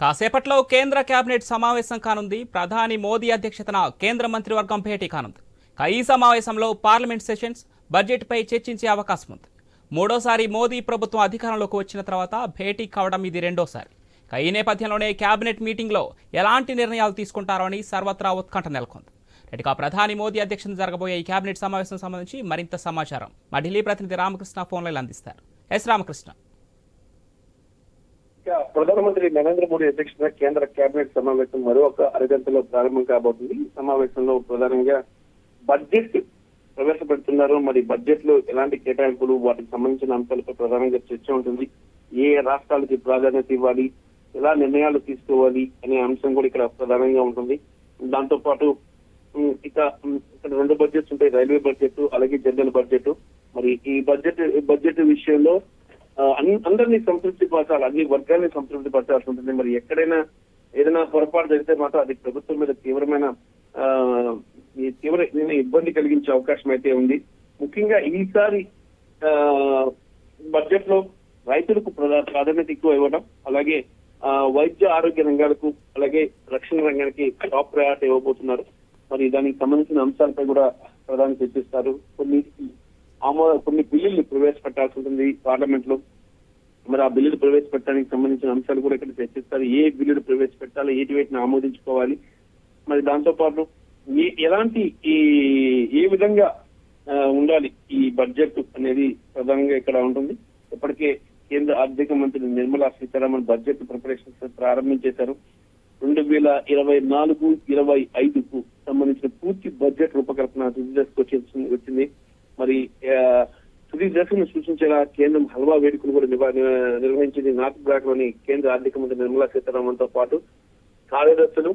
కాసేపట్లో కేంద్ర కేబినెట్ సమావేశం కానుంది. ప్రధాని మోదీ అధ్యక్షతన కేంద్ర మంత్రివర్గం భేటీ కానుంది. ఈ సమావేశంలో పార్లమెంట్ సెషన్స్ బడ్జెట్పై చర్చించే అవకాశం ఉంది. మూడోసారి మోదీ ప్రభుత్వం అధికారంలోకి వచ్చిన తర్వాత భేటీ కావడం ఇది రెండోసారి. ఈ నేపథ్యంలోనే కేబినెట్ మీటింగ్లో ఎలాంటి నిర్ణయాలు తీసుకుంటారో అని సర్వత్రా ఉత్కంఠ నెలకొంది. ఇక ప్రధాని మోదీ అధ్యక్షతన జరగబోయే ఈ కేబినెట్ సమావేశం సంబంధించి మరింత సమాచారం మా ఢిల్లీ ప్రతినిధి రామకృష్ణ ఫోన్లైన్ అందిస్తారు. ఎస్ రామకృష్ణ. ప్రధానమంత్రి నరేంద్ర మోడీ అధ్యక్షతన కేంద్ర కేబినెట్ సమావేశం మరో ఒక అరగంటలో ప్రారంభం కాబోతుంది. సమావేశంలో ప్రధానంగా బడ్జెట్ ప్రవేశపెడుతున్నారు. మరి బడ్జెట్లో ఎలాంటి కేటాయింపులు వాటికి సంబంధించిన అంశాలపై ప్రధానంగా చర్చ ఉంటుంది. ఏ రాష్ట్రాలకి ప్రాధాన్యత ఇవ్వాలి? ఎలా నిర్ణయాలు తీసుకోవాలి? అనే అంశం కూడా ఇక్కడ ప్రధానంగా ఉంటుంది. దాంతో పాటు ఇక ఇక్కడ రెండు బడ్జెట్స్ ఉంటాయి. రైల్వే బడ్జెట్ అలాగే జనరల్ బడ్జెట్ మరి ఈ బడ్జెట్ బడ్జెట్ విషయంలో అందరినీ సంతృప్తి పరచాలి. అన్ని వర్గాల్ని సంతృప్తి పరచాల్సి ఉంటుంది. మరి ఎక్కడైనా ఏదైనా పొరపాటు జరిగితే మాత్రం అది ప్రభుత్వం మీద తీవ్రమైన ఆ, తీవ్రమైన ఇబ్బంది కలిగించే అవకాశం అయితే ఉంది. ముఖ్యంగా ఈసారి ఆ, బడ్జెట్లో రైతులకు ప్రాధాన్యత ఎక్కువ ఇవ్వడం అలాగే వైద్య ఆరోగ్య రంగాలకు అలాగే రక్షణ రంగానికి టాప్ ప్రయారిటీ ఇవ్వబోతున్నారు. మరి దానికి సంబంధించిన అంశాలపై కూడా ప్రధాని చర్చిస్తారు. కొన్ని ఆమోద కొన్ని బిల్లుల్ని ప్రవేశపెట్టాల్సి ఉంటుంది పార్లమెంట్లో మరి ఆ బిల్లులు ప్రవేశపెట్టడానికి సంబంధించిన అంశాలు కూడా ఇక్కడ చర్చిస్తారు. ఏ బిల్లులు ప్రవేశపెట్టాలి ఏటి వేటిని ఆమోదించుకోవాలి? మరి దాంతో పాటు ఎలాంటి ఈ ఏ విధంగా ఆ, ఉండాలి ఈ బడ్జెట్ అనేది ప్రధానంగా ఇక్కడ ఉంటుంది? ఇప్పటికే కేంద్ర ఆర్థిక మంత్రి నిర్మలా సీతారామన్ బడ్జెట్ ప్రిపరేషన్స్ ప్రారంభించేశారు రెండు వేల ఇరవై నాలుగు ఇరవై ఐదుకు సంబంధించిన పూర్తి బడ్జెట్ రూపకల్పన తుది దశకు వచ్చి- వచ్చింది. మరి ఆ, తుది దశను సూచించేలా కేంద్రం హల్వా వేడుకలు కూడా నిర్వహించింది నార్త్ బ్లాక్లోని కేంద్ర ఆర్థిక మంత్రి నిర్మలా సీతారామన్తో పాటు కార్యదర్శులు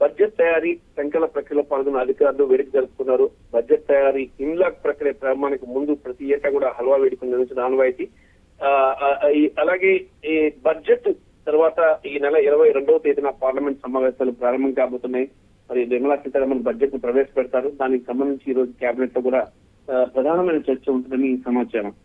బడ్జెట్ తయారీ సంకల ప్రక్రియలో పాల్గొన్న అధికారులు వేడుక జరుపుకున్నారు. బడ్జెట్ తయారీ ఇన్లాక్ ప్రక్రియ ప్రారంభానికి ముందు ప్రతి ఏటా కూడా హల్వా వేడుకలు నిర్వహించిన ఆనవాయితీ. అలాగే ఈ బడ్జెట్ తర్వాత ఈ నెల ఇరవై రెండవ తేదీన పార్లమెంట్ సమావేశాలు ప్రారంభం కాబోతున్నాయి. మరి నిర్మలా సీతారామన్ బడ్జెట్ను ప్రవేశపెడతారు. దానికి సంబంధించి ఈ రోజు కేబినెట్లో కూడా ప్రధానమైన చర్చ ఉంటుందని సమాచారం.